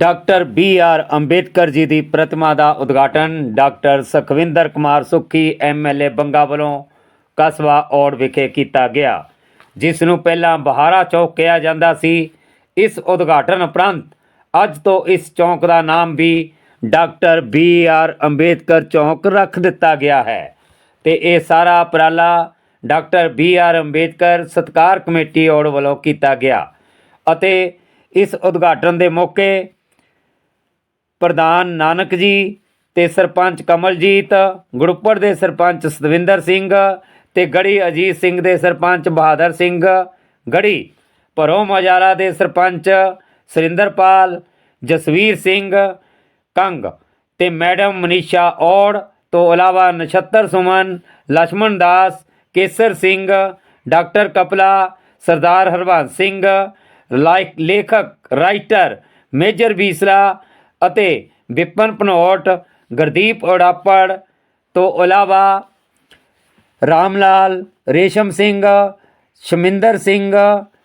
Doctor B R Ambedkar ji ਦੀ ਪ੍ਰਤਿਮਾ ਦਾ ਉਦਘਾਟਨ ਡਾਕਟਰ ਸੁਖਵਿੰਦਰ ਕੁਮਾਰ ਸੁੱਖੀ, ਐਮਐਲਏ ਬੰਗਾ ਵੱਲੋਂ ਕਸਬਾ ਔੜ ਵਿਖੇ ਕੀਤਾ ਗਿਆ, ਜਿਸ ਨੂੰ ਪਹਿਲਾਂ ਬਹਾਰਾ ਚੌਕ ਕਿਹਾ ਜਾਂਦਾ ਸੀ। ਇਸ ਉਦਘਾਟਨ ਉਪਰੰਤ ਅੱਜ ਤੋਂ ਇਸ ਚੌਕ ਦਾ ਨਾਮ ਵੀ ਡਾਕਟਰ ਬੀ ਆਰ ਅੰਬੇਦਕਰ ਚੌਕ ਰੱਖ ਦਿੱਤਾ ਗਿਆ ਹੈ ਤੇ ਇਹ ਸਾਰਾ ਉਪਰਾਲਾ ਡਾਕਟਰ ਬੀ ਆਰ ਅੰਬੇਦਕਰ ਸਤਕਾਰ ਕਮੇਟੀ ਔੜ ਵੱਲੋਂ ਕੀਤਾ ਗਿਆ ਅਤੇ ਇਸ ਉਦਘਾਟਨ ਦੇ ਮੌਕੇ ਪ੍ਰਧਾਨ ਨਾਨਕ ਜੀ ਤੇ ਸਰਪੰਚ ਕਮਲਜੀਤ ਗੁਰੂਪੁਰ ਦੇ ਸਰਪੰਚ ਸਤਵਿੰਦਰ ਸਿੰਘ ਤੇ ਗੜੀ ਅਜੀਤ ਸਿੰਘ ਦੇ ਸਰਪੰਚ ਬਹਾਦਰ ਸਿੰਘ, ਗੜੀ ਭਰੋ ਮਜਾਰਾ ਦੇ ਸਰਪੰਚ ਸਰਿੰਦਰਪਾਲ, ਜਸਵੀਰ ਸਿੰਘ, ਕੰਗ ਤੇ ਮੈਡਮ ਮਨੀਸ਼ਾ ਔੜ, ਤੋਂ ਇਲਾਵਾ ਨਛੱਤਰ ਸੁਮਨ ਲక్ష్మణ ਦਾਸ, ਕੇਸਰ ਸਿੰਘ, ਡਾਕਟਰ ਕਪਲਾ, ਸਰਦਾਰ ਹਰਵੰਸ ਸਿੰਘ, ਲਾਇਕ ਲੇਖਕ, ਰਾਈਟਰ ਮੇਜਰ ਬੀਸਰਾ ਅਤੇ ਵਿਪਨ ਭਨੋਟ ਗੁਰਦੀਪ ਉੜਾਪੜ ਤੋਂ ਇਲਾਵਾ ਰਾਮ ਲਾਲ ਰੇਸ਼ਮ ਸਿੰਘ, ਸ਼ਮਿੰਦਰ ਸਿੰਘ,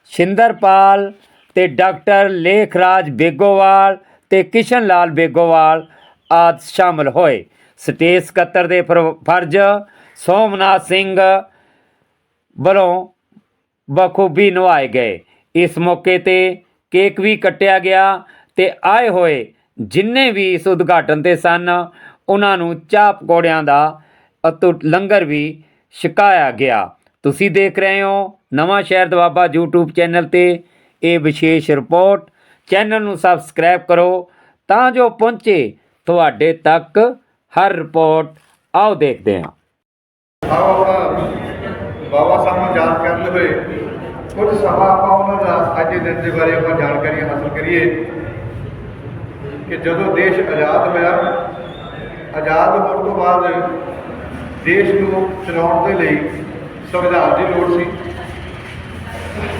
ਸ਼ਿੰਦਰਪਾਲ ਤੇ ਡਾਕਟਰ ਲੇਖਰਾਜ ਬੇਗੋਵਾਲ ਤੇ ਕਿਸ਼ਨ ਲਾਲ ਬੇਗੋਵਾਲ ਆਦ ਸ਼ਾਮਲ ਹੋਏ। ਸਟੇਜ ਸਕੱਤਰ ਦੇ ਫਰ- ਫਰਜ਼ ਸੋਮਨਾਥ ਸਿੰਘ ਵੱਲੋਂ ਬਖੂਬੀ ਨਿਭਾਏ ਗਏ। ਇਸ ਮੌਕੇ ਤੇ ਕੇਕ ਵੀ ਕੱਟਿਆ ਗਿਆ ਤੇ ਆਏ ਹੋਏ ਜਿੰਨੇ ਵੀ ਇਸ ਉਦਘਾਟਨ ਤੇ ਸਨ, ਉਹਨਾਂ ਨੂੰ ਚਾਹ ਪਕੌੜਿਆਂ ਦਾ ਅਤੁੱਟ ਲੰਗਰ ਵੀ ਛਕਾਇਆ ਗਿਆ। ਤੁਸੀਂ ਦੇਖ ਰਹੇ ਹੋ ਨਵਾਂ ਸ਼ਹਿਰ ਦਵਾਬਾ YouTube ਚੈਨਲ ਤੇ ਇਹ ਵਿਸ਼ੇਸ਼ ਰਿਪੋਰਟ। ਚੈਨਲ ਨੂੰ ਸਬਸਕ੍ਰਾਈਬ ਕਰੋ ਤਾਂ ਜੋ ਪਹੁੰਚੇ ਤੁਹਾਡੇ ਤੱਕ ਹਰ ਰਿਪੋਰਟ। ਆਓ ਦੇਖਦੇ ਹਾਂ। ਬਾਬਾ ਸਾਹਿਬ ਨੂੰ ਯਾਦ ਕਰਦੇ ਹੋਏ ਕੁਝ ਸਮਾਂ ਆਪਾਂ ਉਹਨਾਂ ਦਾ ਅੱਜ ਦਿਨ ਦੇ ਬਾਰੇ ਆਪਾਂ ਜਾਣਕਾਰੀ ਹਾਸਲ ਕਰੀਏ। ਕਿ ਜਦੋਂ ਦੇਸ਼ ਆਜ਼ਾਦ ਹੋਇਆ, ਆਜ਼ਾਦ ਹੋਣ ਤੋਂ ਬਾਅਦ ਦੇਸ਼ ਨੂੰ ਚਲਾਉਣ ਦੇ ਲਈ ਸੰਵਿਧਾਨ ਦੀ ਲੋੜ ਸੀ।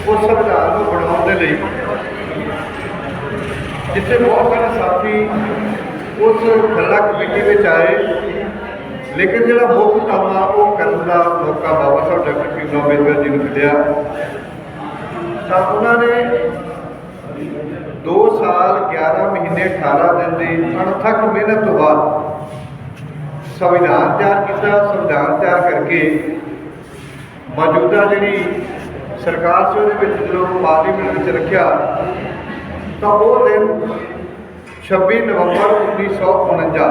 ਉਸ ਸੰਵਿਧਾਨ ਨੂੰ ਬਣਾਉਣ ਦੇ ਲਈ ਜਿੱਥੇ ਬਹੁਤ ਸਾਰੇ ਸਾਥੀ ਉਸ ਖੱਲਾ ਕਮੇਟੀ ਵਿੱਚ ਆਏ, ਲੇਕਿਨ ਜਿਹੜਾ ਮੁੱਖ ਕੰਮ ਆ, ਉਹ ਕਰਨ ਦਾ ਮੌਕਾ ਬਾਬਾ ਸਾਹਿਬ ਡਾਕਟਰ ਭੀਮ ਰਾਓ ਅੰਬੇਦਕਰ ਜੀ ਨੂੰ ਮਿਲਿਆ। ਤਾਂ ਉਹਨਾਂ ਨੇ 2 ਸਾਲ 11 ਮਹੀਨੇ 18 ਦਿਨ ਦੀ ਅਣਥੱਕ ਮਿਹਨਤ ਤੋਂ ਬਾਅਦ ਸੰਵਿਧਾਨ ਤਿਆਰ ਕੀਤਾ। ਸੰਵਿਧਾਨ ਤਿਆਰ ਕਰਕੇ ਮੌਜੂਦਾ ਜਿਹੜੀ ਸਰਕਾਰ ਸੀ, ਉਹਦੇ ਵਿੱਚ ਜਦੋਂ ਪਾਰਲੀਮੈਂਟ ਵਿੱਚ ਰੱਖਿਆ, ਤਾਂ ਉਹ ਦਿਨ 26 ਨਵੰਬਰ 1949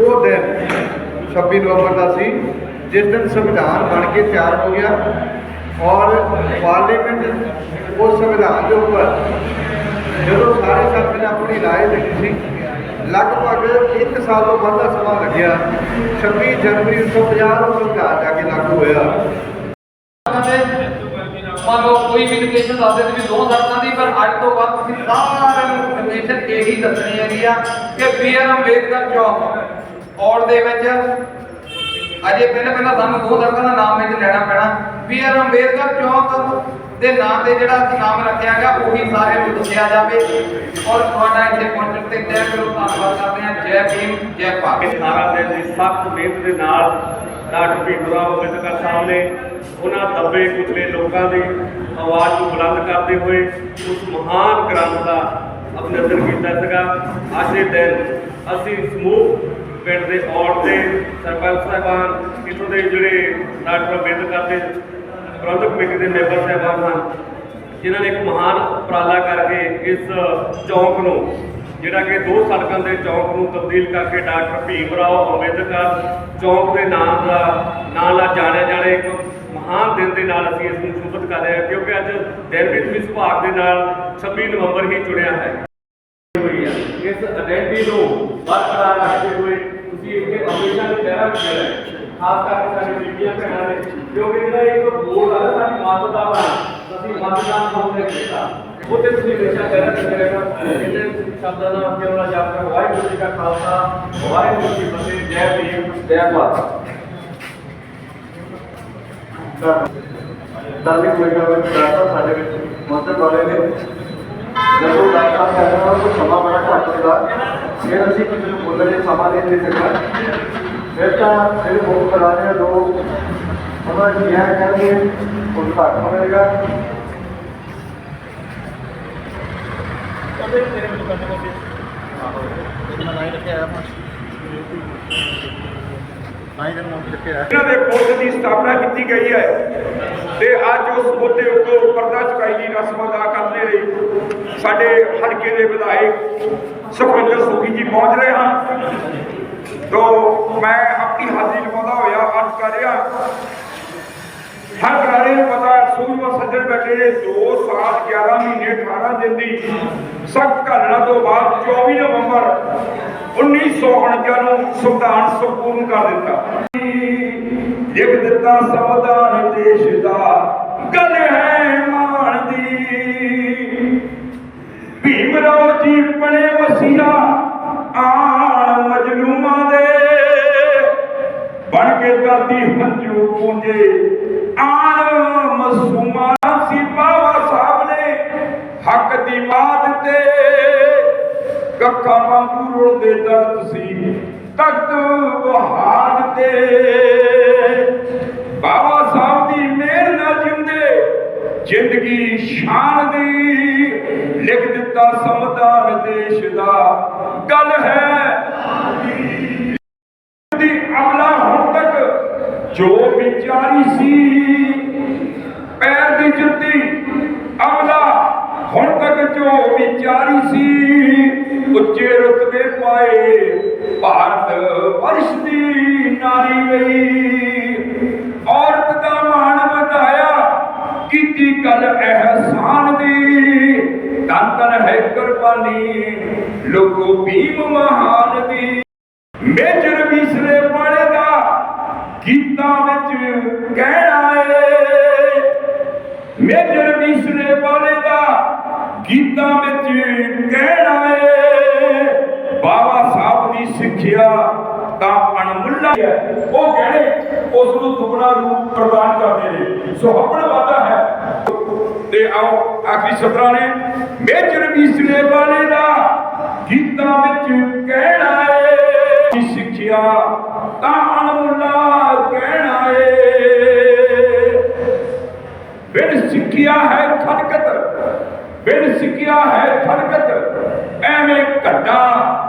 ਉਹ ਦਿਨ 26 ਨਵੰਬਰ ਦਾ ਸੀ, ਜਿਸ ਦਿਨ ਸੰਵਿਧਾਨ ਬਣ ਕੇ ਤਿਆਰ ਹੋ ਗਿਆ ਔਰ ਪਾਰਲੀਮੈਂਟ ਉਸ ਸੰਵਿਧਾਨ ਦੇ ਉੱਪਰ ਜਦੋਂ ਸਾਰੇ ਸਾਥੀ ਨੇ ਆਪਣੀ رائے ਦਿੱਤੀ ਸੀ ਲਗਭਗ 1 ਸਾਲ ਤੋਂ ਵੱਧ ਦਾ ਸਮਾਂ ਲੱਗਿਆ 26 ਜਨਵਰੀ 1950 ਨੂੰ ਸੰਵਿਧਾਨ ਜਾ ਕੇ ਲਾਗੂ ਹੋਇਆ ਮੰਨ ਲਓ ਕੋਈ ਵੀ ਲੋਕੇਸ਼ਨ ਦੱਸ ਦੇ ਵੀ ਦੋ ਸੜਕਾਂ ਦੀ ਪਰ ਅੱਜ ਤੋਂ ਬਾਅਦ ਤੁਸੀਂ ਸਾਰਿਆਂ ਨੂੰ ਲੋਕੇਸ਼ਨ ਇਹੀ ਦੱਸਣੀ ਹੈਗੀ ਆ ਕਿ ਬੀ ਆਰ ਅੰਬੇਦਕਰ ਚੌਕ ਔੜ ਦੇ ਵਿੱਚ ਅਜੇ ਪਹਿਲਾਂ ਪਹਿਲਾਂ ਸਾਨੂੰ ਦੋ ਸੜਕਾਂ ਦਾ ਨਾਮ ਵਿੱਚ ਲੈਣਾ ਪੈਣਾ ਬੀ ਆਰ ਅੰਬੇਦਕਰ ਚੌਕ ਦੇ ਨਾਮ ਤੇ ਜਿਹੜਾ ਨਾਮ ਰੱਖਿਆ ਗਿਆ, ਉਹੀ ਸਾਰਿਆਂ ਨੂੰ ਦੱਸਿਆ ਜਾਵੇ। ਔਰ ਤੁਹਾਡਾ ਇੱਥੇ ਪਹੁੰਚਣ ਤੇ ਤਹਿ ਦਿਲੋਂ ਧੰਨਵਾਦ ਕਰਦੇ ਹਾਂ। ਜੈ ਭੀਮ, ਜੈ ਭਾਰਤ। ਸਾਰਾ ਦਿਨ ਦੀ ਸਖਤ ਮਿਹਨਤ ਦੇ ਨਾਲ ਡਾਕਟਰ ਭੀਮ ਅੰਬੇਦਕਰ ਸਾਹਿਬ ਨੇ ਉਹਨਾਂ ਦੱਬੇ ਕੁਚਲੇ ਲੋਕਾਂ ਦੀ ਆਵਾਜ਼ ਨੂੰ ਬੁਲੰਦ ਕਰਦੇ ਹੋਏ ਉਸ ਮਹਾਨ ਗ੍ਰੰਥ ਦਾ ਅਭਿਨੰਦਨ ਕੀਤਾ ਸੀਗਾ। ਅੱਜ ਦੇ ਦਿਨ ਅਸੀਂ ਸਮੂਹ ਪਿੰਡ ਦੇ ਔਰ ਦੇ ਸਰਪੰਚ ਸਾਹਿਬਾਨ, ਇੱਥੋਂ ਦੇ ਜਿਹੜੇ ਡਾਕਟਰ ਅੰਬੇਦਕਰ ਦੇ ਪ੍ਰਬੰਧਕ ਕਮੇਟੀ ਦੇ ਮੈਂਬਰ ਸਾਹਿਬਾਨ ਹਨ ਜਿਨ੍ਹਾਂ ਨੇ ਇੱਕ ਮਹਾਨ ਉਪਰਾਲਾ ਕਰਕੇ ਇਸ ਚੌਂਕ ਨੂੰ, ਜਿਹੜਾ ਕਿ ਦੋ ਸੜਕਾਂ ਦੇ ਚੌਂਕ ਨੂੰ ਤਬਦੀਲ ਕਰਕੇ ਡਾਕਟਰ ਭੀਮ ਰਾਓ ਅੰਬੇਦਕਰ ਚੌਂਕ ਦੇ ਨਾਮ ਦਾ ਨਾਂ ਨਾਲ ਜਾਣਿਆ ਜਾਣੇ ਇੱਕ ਮਹਾਨ ਦਿਨ ਦੇ ਨਾਲ ਅਸੀਂ ਇਸ ਨੂੰ ਸ਼ੁਭਤ ਕਰ ਰਹੇ ਹਾਂ, ਕਿਉਂਕਿ ਅੱਜ ਦਿਨ ਵੀ ਤੁਸੀਂ ਸੁਭਾਗ ਦੇ ਨਾਲ 26 ਨਵੰਬਰ ਹੀ ਚੁਣਿਆ ਹੈ। ਇਸ ਆਇਡੈਂਟੀ ਨੂੰ ਬਰਕਰਾਰ ਰੱਖਦੇ ਹੋਏ ਤੁਸੀਂ ਇੱਥੇ ਹਮੇਸ਼ਾ ਦੀ ਤਰ੍ਹਾਂ ਰਹਿਣਾ ਹੈ, ਖਾਸ ਕਰਕੇ ਸਾਡੀ ਬੀਬੀਆਂ ਭੈਣਾਂ ਨੇ ਕਿਉਂਕਿ ਜਿਹੜਾ ਇੱਕ ਬੋਰਡ ਆ ਨਾ ਸਾਡੀ ਮਾਤਾ ਦਾ ਬਣਾ ਅਸੀਂ ਮਤਦਾਨ ਹੋਣੇ ਕੀਤਾ ਉਹਦੇ ਤੁਸੀਂ ਹਮੇਸ਼ਾ ਕਹਿਣਾ ਕਰਦੇ ਰਹਿਣਾ ਇਹਦੇ ਤੁਸੀਂ ਸ਼ਬਦਾਂ ਦਾ ਕੇਵਲ ਜਾਪ ਕਰ ਵਾਹਿਗੁਰੂ ਜੀ ਕਾ ਖਾਲਸਾ ਵਾਹਿਗੁਰੂ ਜੀ ਕੀ ਫਤਿਹ ਜੈ ਭੀਮ ਜੈ ਭਾਰਤ ਧਾਰਮਿਕ ਵਿਗਿਆਨ ਵਿੱਚ ਡਾਕਟਰ ਸਾਡੇ ਵਿੱਚ ਮਦਦ ਵਾਲੇ ਨੇ ਜਦੋਂ ਡਾਕਟਰ ਸਾਹਿਬ ਕਹਿੰਦੇ ਹਨ ਤਾਂ ਸਮਾਂ ਬੜਾ ਘੱਟ ਹੁੰਦਾ ਫਿਰ ਅਸੀਂ ਕਿਸੇ ਨੂੰ ਬੋਲਣ ਲਈ ਸਮਾਂ ਨਹੀਂ ਦੇ ਸਕਦੇ ਫਿਰ ਤਾਂ ਜਿਹੜੇ ਮੁੱਖ ਕਰਾਣੇ ਆ ਉਹਨਾਂ ਇਹ ਕਹਿੰਦੇ ਉਹ ਹੋਵੇਗਾ ਇਹਨਾਂ ਦੇ ਪੁੱਤ ਦੀ ਸਥਾਪਨਾ ਕੀਤੀ ਗਈ ਹੈ ਤੇ ਅੱਜ ਉਸ ਮੁੱਦੇ ਉੱਤੇ ਪਰਦਾ ਚੁਕਾਈ ਦੀ ਰਸਮ ਅਦਾ ਕਰਨ ਦੇ ਲਈ ਸਾਡੇ ਹਲਕੇ ਦੇ ਵਿਧਾਇਕ ਸੁਖਵਿੰਦਰ ਸੁਖੀ ਜੀ ਪਹੁੰਚ ਰਹੇ ਹਨ ਤੋਂ ਮੈਂ ਆਪਣੀ ਹਾਜ਼ਰੀ ਨਿਭਾਉਂਦਾ ਹੋਇਆ ਅਰਜ਼ ਕਰ ਰਿਹਾ ਹਰ ਘਰਾਣੇ ਪਤਾ ਹੈ ਸੱਜਣ ਬੈਠੇ ਨੇ 2 ਸਾਲ 11 ਮਹੀਨੇ 18 ਦਿਨ ਦੀ। ਸਖਤ ਘਾਲਣਾ ਤੋਂ ਬਾਅਦ 24 ਨਵੰਬਰ 1949 ਨੂੰ ਸੰਵਿਧਾਨ ਸੰਪੂਰਨ ਕਰ ਦਿੱਤਾ। ਲਿਖ ਦਿੱਤਾ, ਸੰਵਿਧਾਨ ਦੇਸ਼ ਦਾ ਗੱਲ ਹੈ ਮਾਣ ਦੀ। ਭੀਮ ਰਾਓ ਜੀ ਬਣੇ ਵਸੀਆ ਆਣ ਮਜਲੂਮਾਂ ਦੇ। ਬਣ ਕੇ ਧਰਤੀ ਹੰਝੂ ਪੂੰਜੇ ਆਣ ਮਸੂਮਾਂ ਸੀ ਬਾਬਾ ਸਾਹਿਬ ਨੇ ਹੱਕ ਦੀ ਮਾਤ ਤੇ ਕੱਖਾਂ ਵਾਂਗੂ ਰੁਲਦੇ ਦਰਦ ਸੀ, ਤਖਤ ਬਹਾਦ ਤੇ ਬਾਬਾ ਸਾਹਿਬ ਦੀ ਮਿਹਰ ਨਾਲ ਜਿਉਂਦੇ, ਜ਼ਿੰਦਗੀ ਸ਼ਾਨ ਦੀ। ਲਿਖ ਦਿੱਤਾ ਸੰਵਿਧਾਨ ਦੇਸ਼ ਦਾ, ਗੱਲ ਹੈ ਜੋ ਵਿਚਾਰੀ ਸੀ, ਪੈਰ ਦੀ ਜੁੱਤੀ ਅਮਲਾ, ਹੁਣ ਤੱਕ ਜੋ ਵਿਚਾਰੀ ਸੀ, ਉੱਚੇ ਰੁਤਬੇ ਪਾਏ ਭਾਰਤ ਵਰਸ਼ ਦੀ ਨਾਰੀ ਗਈ ਔਰਤ ਦਾ ਮਾਣ ਵਧਾਇਆ, ਕੀਤੀ ਗੱਲ ਅਹਿਸਾਨ ਦੀ। ਤਨ ਤਨ ਹੈ ਕੁਰਬਾਨੀ ਲੋਕੋ ਭੀਮ ਮਹਾਨ ਸਿੱਖਿਆ ਤਾਂ ਅਣਮੁੱਲਾ ਹੈ ਉਹ ਕਹਿਣੇ ਉਸ ਨੂੰ ਦੁਗਣਾ ਰੂਪ ਪ੍ਰਦਾਨ ਕਰਦੇ ਨੇ। ਸੋ ਵਾਦਾ ਹੈ। ਤੇ ਆਓ, ਆਖਰੀ ਸਤਰਾਂ ਨੇ। ਮੇਜਰ ਵਿਸਲੇ ਵਾਲੇ ਦਾ ਗੀਤਾਂ ਵਿੱਚ ਕਹਿਣਾ ਏ। ਦੀ ਸਿੱਖਿਆ ਤਾਂ ਅਣਮੁੱਲਾ ਕਹਿਣਾ ਏ। ਬਿਨ ਸਿੱਖਿਆ ਹੈ ਖਲਕਤ ਬਿਨ ਸਿੱਖਿਆ ਹੈ ਖਲਕਤ ਐਵੇਂ ਘੱਟਾ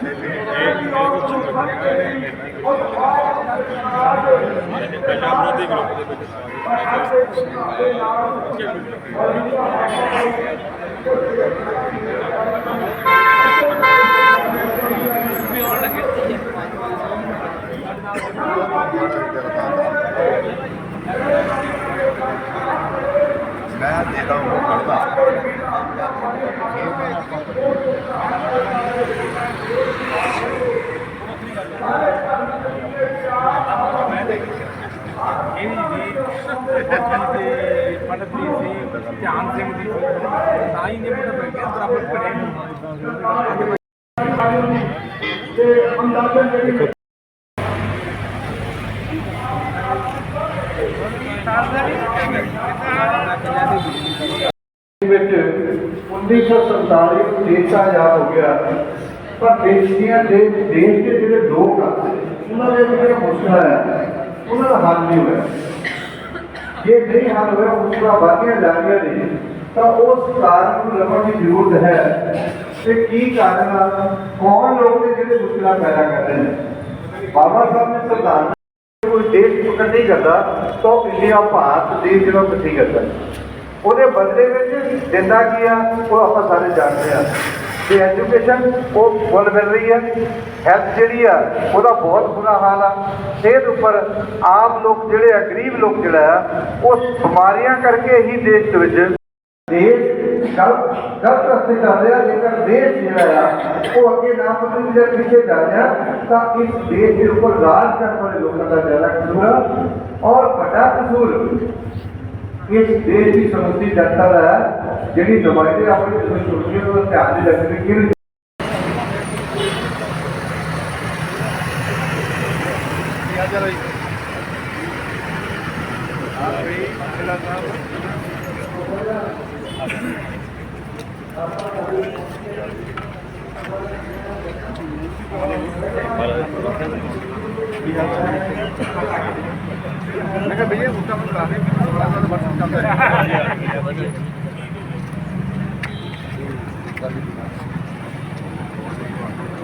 ਭੀਮਾ ਮੈਂ ਦੇਦਾ ਉਹ ਕਰਦਾ। ਪਟਪ੍ਰੀਤ ਸਿੰਘ ਧਿਆਨ ਸਿੰਘ ਦੀ ਤਾਂ ਹੀ ਨੇ ਮੈਨੂੰ ਬੈਠੇ ਬਰਾਬਰ ਖੜੇ ਵਿੱਚ 1947 ਦੇਸ਼ ਆਜ਼ਾਦ ਹੋ ਗਿਆ। ਪਰ ਦੇਸ਼ ਦੀਆਂ ਦੇਸ਼ ਦੇਸ਼ ਦੇ ਜਿਹੜੇ ਲੋਕ ਆ, ਉਹਨਾਂ ਦੇ ਜਿਹੜੇ ਮੁਸ਼ਕਲਾਂ ਹੈ ਉਹਨਾਂ ਦਾ ਹੱਲ ਨਹੀਂ ਹੋਇਆ। ਜੇ ਨਹੀਂ ਹੱਲ ਹੋਇਆ ਮੁਸ਼ਕਲਾਂ ਵਧੀਆਂ ਜਾ ਰਹੀਆਂ ਨੇ, ਤਾਂ ਉਸ ਕਾਰਨ ਨੂੰ ਲੱਭਣ ਦੀ ਜ਼ਰੂਰਤ ਹੈ। ਤੇ ਕੀ ਕਾਰਨ ਆ? ਕੌਣ ਲੋਕ ਨੇ ਜਿਹੜੇ ਮੁਸ਼ਕਲਾਂ ਪੈਦਾ ਕਰ ਰਹੇ ਨੇ? ਬਾਬਾ ਸਾਹਿਬ ਨੇ ਸੰਵਿਧਾਨ ਕੋਈ ਦੇਸ਼ ਪਕੜ ਨਹੀਂ ਕਰਦਾ, ਤਾਂ ਇੰਡੀਆ ਭਾਰਤ ਦੇਸ਼ ਜਿਹੜਾ ਇਕੱਠੀ ਕਰਦਾ। ਉਹਦੇ ਬਦਲੇ ਵਿੱਚ ਦਿੰਦਾ ਕੀ ਆ, ਉਹ ਆਪਾਂ ਸਾਰੇ ਜਾਣਦੇ ਆ। ਤੇ ਐਜੂਕੇਸ਼ਨ ਉਹ ਫੁੱਲ ਮਿਲ ਰਹੀ ਹੈ। ਹੈਲਥ ਜਿਹੜੀ ਆ, ਉਹਦਾ ਬਹੁਤ ਬੁਰਾ ਹਾਲ ਆ। ਸਿਹਤ ਉੱਪਰ ਆਮ ਲੋਕ ਜਿਹੜੇ ਆ, ਗਰੀਬ ਲੋਕ ਜਿਹੜਾ ਆ, ਉਹ ਬਿਮਾਰੀਆਂ ਕਰਕੇ ਹੀ ਦੇਸ਼ ਦੇ ਵਿੱਚ ਦੇਸ਼ ਗਲਤ ਗਲਤ ਰਸਤੇ ਚੱਲ ਰਿਹਾ। ਜੇਕਰ ਦੇਸ਼ ਜਿਹੜਾ ਆ, ਉਹ ਅੱਗੇ ਨਾ ਵਧਣ ਦੇ ਪਿੱਛੇ ਜਾ ਰਿਹਾ, ਤਾਂ ਇਸ ਦੇਸ਼ ਦੇ ਉੱਪਰ ਰਾਜ ਕਰਨ ਵਾਲੇ ਲੋਕਾਂ ਦਾ ਜ਼ਿਆਦਾ ਕਸੂਰ ਔਰ ਵੱਡਾ ਕਸੂਰ ਇਸ ਦੇਸ਼ ਦੀ ਸਮੁੱਚੀ ਜਨਤਾ ਦਾ ਹੈ। ਜਿਹੜੀ ਨੁਮਾਇੰਦੇ ਆਪਣੇ ਤੁਸੀਂ ਸੋਚੀਏ ਉਹ ਧਿਆਨ ਦੇ ਰੱਖਦੇ ਕਿ ਮੈਂ ਕਿਹਾ ਭਈਆ ਮੁੱਦਾ ਬਤਾ ਦੇ ਥੋੜਾ ਜਿਹਾ ਬਸ ਕੰਮ ਹੈ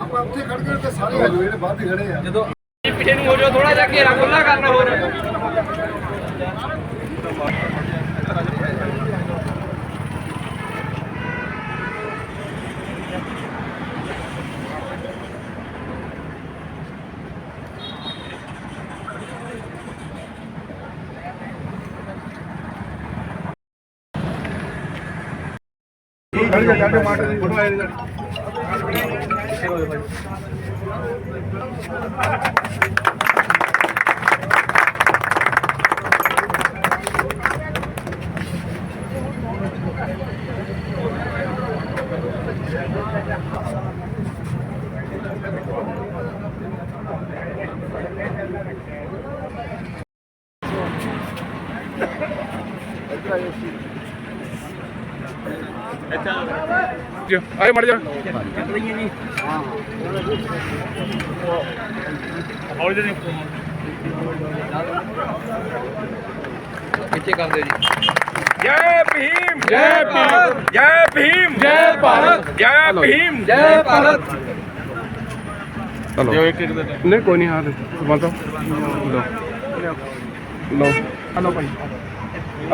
ਆਪਾਂ ਉੱਥੇ ਖੜ ਗਏ ਤੇ ਸਾਰੇ ਆ ਜਿਹੜੇ ਹੀ ਖੜੇ ਆ। ਪਿੱਛੇ ਨੂੰ ਹੋ ਜਾਓ ਥੋੜਾ ਜਿਹਾ ਘੇਰਾ ਖੁੱਲਾ ਕਰਨਾ ਹੋਰ। ਖੜ ਜਾ ਕੱਢ ਮਾਟਰ ਦੀ ਫੋਟੋ Thank ਆਈ ਆਏ ਮੜ ਜਾ। ਪਿੱਛੇ ਕਰਦੇ ਜੀ। ਜੈ ਭੀਮ। ਜੈ ਭੀਮ ਜੈ ਭੀਮ। ਜੈ ਭਾਰਤ। ਜੈ ਭੀਮ। ਜੈ ਭਾਰਤ। ਦਿਓ ਇੱਕ ਇੱਕ ਦੇ ਨਹੀਂ ਕੋਈ ਨਹੀਂ ਹਾਲ ਸੁਮਨ ਤੋਂ। ਲੋ ਲੋ ਹਲੋ ਭਾਈ।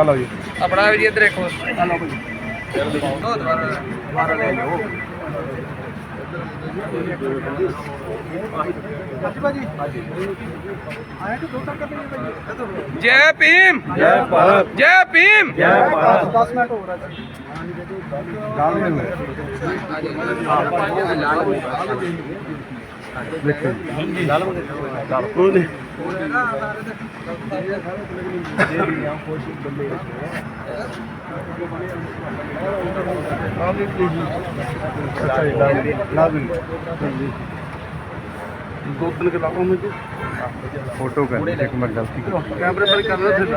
ਹਲੋ ਜੀ। ਆਪਣਾ ਵੀ ਇੱਧਰ ਦੇਖੋ। ਹਲੋ ਭਾਈ। ਦੋ ਦੁਬਾਰਾ ਲੈ ਲਿਓ ਜੈ ਭੀਮ ਜੈ ਭਾਰਤ ਜੈ ਭੀਮ ਜੈ ਭਾਰਤ 10 ਮਿੰਟ ਹੋ ਰਿਹਾ ਤਿੰਨ ਕਿਲੋ ਉਹ ਮੁਝੇ ਫੋਟੋ ਕਰ ਇੱਕ ਮਿੰਟ ਗਲਤੀ ਕੈਮਰੇ ਪਰ ਕਰਨਾ ਫਿਰ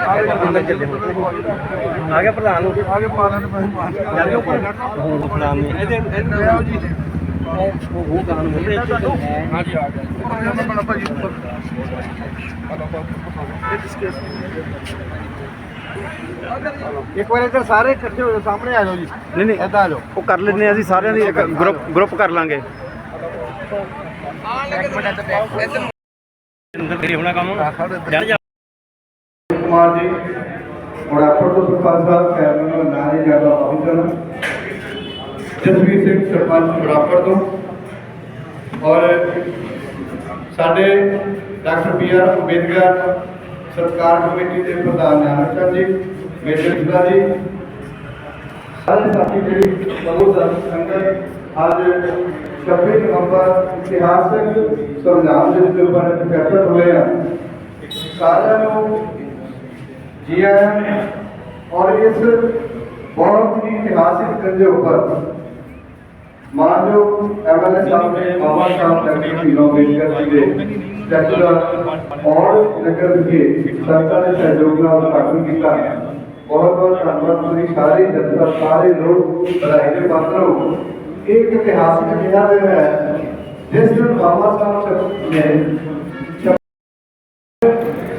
ਆ ਗਿਆ ਪ੍ਰਧਾਨ ਆ ਗਿਆ ਪਾਲਾਂ ਦੇ ਪੈਸੇ ਚੱਲ ਉੱਪਰ ਹੁਣ ਪ੍ਰਧਾਨ ਨੇ ਇਹਦੇ ਇਹਦੇ ਆਓ ਜੀ ਉਹ ਉਹ ਕਰਨ ਮੁੰਡੇ ਹਾਂ ਜੀ ਆ ਗਿਆ ਮੈਂ ਬਣਾ ਭਾਜੀ ਉੱਪਰ ਇੱਕ ਵਾਰ ਇੱਧਰ ਸਾਰੇ ਇਕੱਠੇ ਹੋ ਜਾਓ ਸਾਹਮਣੇ ਆ ਜਾਓ ਜੀ। ਨਹੀਂ ਨਹੀਂ। ਇੱਦਾਂ ਆ ਜਾਓ। ਉਹ ਕਰ ਲੈਂਦੇ ਆ ਅਸੀਂ ਸਾਰਿਆਂ ਦੀ ਇੱਕ ਗਰੁੱਪ ਗਰੁੱਪ ਕਰ ਲਾਂਗੇ। ਕੁਮਾਰ ਜੀ ਤੋਂ ਸਰਪੰਚ ਸਾਹਿਬ ਕੈਮਰੇ ਨੂੰ ਨਾਰੇ ਜ਼ਿਆਦਾ ਪਹੁੰਚਣ ਜਸਵੀਰ ਸਿੰਘ ਸਰਪੰਚ ਮੁਰਾਦਪੁਰ ਤੋਂ। ਔਰ ਸਾਡੇ ਡਾਕਟਰ ਬੀ ਆਰ ਅੰਬੇਦਕਰ ਸਤਕਾਰ ਕਮੇਟੀ ਦੇ ਪ੍ਰਧਾਨ ਨਾਨਕ ਚੰਦ ਜੀ, ਮੇਜਰ ਜਿੰਦਾ ਜੀ, ਸਾਰੇ ਸਾਥੀ ਜਿਹੜੀ ਬਹੁਤ ਸਾਰੀ ਸੰਗਤ, ਅੱਜ 26 ਨਵੰਬਰ ਇਤਿਹਾਸਕ ਸੰਵਿਧਾਨ ਦਿਵਸ ਦੇ ਉੱਪਰ ਇਕੱਠੇ ਹੋਏ ਆ। ਸਾਰਿਆਂ ਨੂੰ ਜੀ ਆਇਆਂ ਨੂੰ ਔਰ ਇਸ ਬਹੁਤ ਹੀ ਇਤਿਹਾਸਿਕ ਦਿਨ ਦੇ ਉੱਪਰ ਮਾਨਯੋਗ ਐਮਐਲਏ ਸਾਹਿਬ ਨੇ ਬਾਬਾ ਸਾਹਿਬ ਡਾਕਟਰ ਭੀਮ ਅੰਬੇਦਕਰ ਜੀ ਦੇ ਸਟੈਚੂ ਦਾ ਔਰ ਨਗਰ ਵਿਖੇ ਸੰਤਾਂ ਦੇ ਸਹਿਯੋਗ ਨਾਲ ਉਦਘਾਟਨ ਕੀਤਾ ਬਹੁਤ ਬਹੁਤ ਧੰਨਵਾਦ ਤੁਸੀਂ ਸਾਰੇ ਜਨਤਾ ਸਾਰੇ ਲੋਕ ਵਧਾਈ ਦੇ ਪਾਤਰ ਹੋ ਇਹ ਇੱਕ ਇਤਿਹਾਸਿਕ ਦਿਨ ਹੈ ਜਿਸ ਦਿਨ ਬਾਬਾ ਸਾਹਿਬ ਨੇ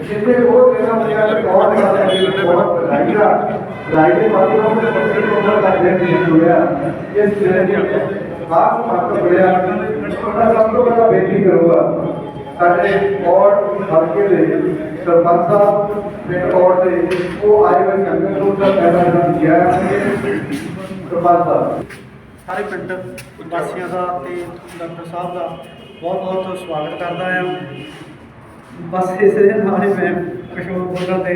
ਜਿੱਥੇ ਉਹ ਤੇਰਾ ਮੁੰਡਾ ਬਹੁਤ ਜ਼ਿਆਦਾ ਬਹੁਤ ਵਧਾਈ ਦਾ ਵਧਾਈ ਦੇ ਬਾਅਦ ਉਹ ਬੱਚੇ ਨੂੰ ਉਹਨਾਂ ਦਾ ਦਿਨ ਨਹੀਂ ਹੋਇਆ ਇਸ ਦਿਨ ਦੀ ਖਾਸ ਮਹੱਤਵ ਹੋਇਆ ਉਹਨਾਂ ਸਭ ਤੋਂ ਪਹਿਲਾਂ ਬੇਨਤੀ ਕਰੂੰਗਾ, ਸਾਡੇ ਔਰ ਹਲਕੇ ਦੇ ਸਰਪੰਚ ਸਾਹਿਬ, ਪਿੰਡ ਔਰ ਦੇ ਉਹ ਆਏ ਹੋਏ ਸੰਗਤ ਨੂੰ ਦਾ ਪਹਿਲਾ ਨਾਮ ਗਿਆ ਸਰਪੰਚ ਸਾਹਿਬ। ਸਾਰੇ ਪਿੰਡ ਵਾਸੀਆਂ ਦਾ ਤੇ ਡਾਕਟਰ ਸਾਹਿਬ ਦਾ ਬਹੁਤ ਬਹੁਤ ਸਵਾਗਤ ਕਰਦਾ ਆ ਬਸ ਇਸ ਦੇ ਨਾਲ ਹੀ ਮੈਂ ਕਿਸ਼ੋਰ ਬੋਲਣ ਤੇ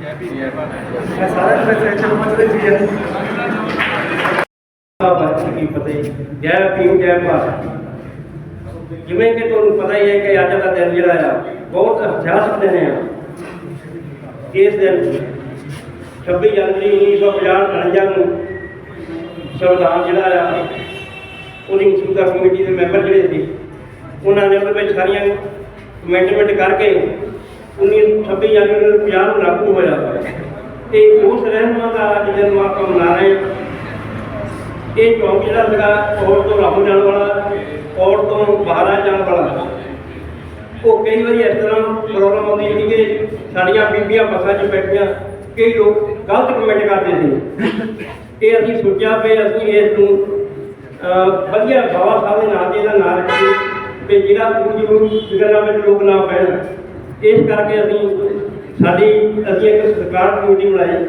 ਮੈਂ ਸਾਰੇ ਦੇ ਵਿੱਚ ਚਲੋ ਮਚਦੇ ਜੀ ਹੈ। ਵਾਹਿਗੁਰੂ ਕੀ ਫਤਿਹ ਜੈ ਭੀਮ ਜੈ ਭਾਰਤ ਜਿਵੇਂ ਕਿ ਤੁਹਾਨੂੰ ਪਤਾ ਹੀ ਹੈ ਕਿ ਅੱਜ ਦਾ ਦਿਨ ਜਿਹੜਾ ਆ, ਬਹੁਤ ਇਤਿਹਾਸਕ ਦਿਨ ਆ। ਇਸ ਦਿਨ 26 ਜਨਵਰੀ 1950 49 ਨੂੰ ਸੰਵਿਧਾਨ ਜਿਹੜਾ ਆ, ਉਹਦੀ ਮਸੂਦਾ ਕਮੇਟੀ ਦੇ ਮੈਂਬਰ ਜਿਹੜੇ ਸੀ, ਉਹਨਾਂ ਨੇ ਉਹਦੇ ਵਿੱਚ ਸਾਰੀਆਂ ਕਮੈਂਟਮੈਂਟ ਕਰਕੇ 19 26 ਜਨਵਰੀ ਨੂੰ 50 ਨੂੰ ਲਾਗੂ ਹੋਇਆ। ਤੇ ਉਸ ਰਹਿਨੁਮਾ ਦਾ ਅੱਜ ਦਿਨ ਆਪਾਂ ਮਨਾ ਰਹੇ ਹਾਂ। ਇਹ ਚੌਂਕ ਜਿਹੜਾ ਸੀਗਾ ਔਰ ਤੋਂ ਰਾਹੋਂ ਜਾਣ ਵਾਲਾ ਔਰ ਤੋਂ ਬਾਹਰਾਂ ਜਾਣ ਵਾਲਾ। ਉਹ ਕਈ ਵਾਰੀ ਇਸ ਤਰ੍ਹਾਂ ਪ੍ਰੋਬਲਮ ਆਉਂਦੀ ਸੀ ਕਿ ਸਾਡੀਆਂ ਬੀਬੀਆਂ ਬੱਸਾਂ 'ਚ ਬੈਠੀਆਂ, ਕਈ ਲੋਕ ਗਲਤ ਕਮੈਂਟ ਕਰਦੇ ਸੀ। ਇਹ ਅਸੀਂ ਸੋਚਿਆ ਵੀ ਅਸੀਂ ਇਸ ਨੂੰ ਵਧੀਆ ਬਾਬਾ ਸਾਹਿਬ ਦੇ ਨਾਂ ਤੇ ਇਹਦਾ ਨਾਂ ਰੱਖੀਏ ਤੇ ਜਿਹੜਾ ਪੂਰੀ ਗੱਲਾਂ ਵਿੱਚ ਲੋਕ ਨਾ ਪੈਣ। ਇਸ ਕਰਕੇ ਅਸੀਂ ਸਾਡੀ, ਅਸੀਂ ਇੱਕ ਸਰਕਾਰ ਕਮੇਟੀ ਬਣਾਈ।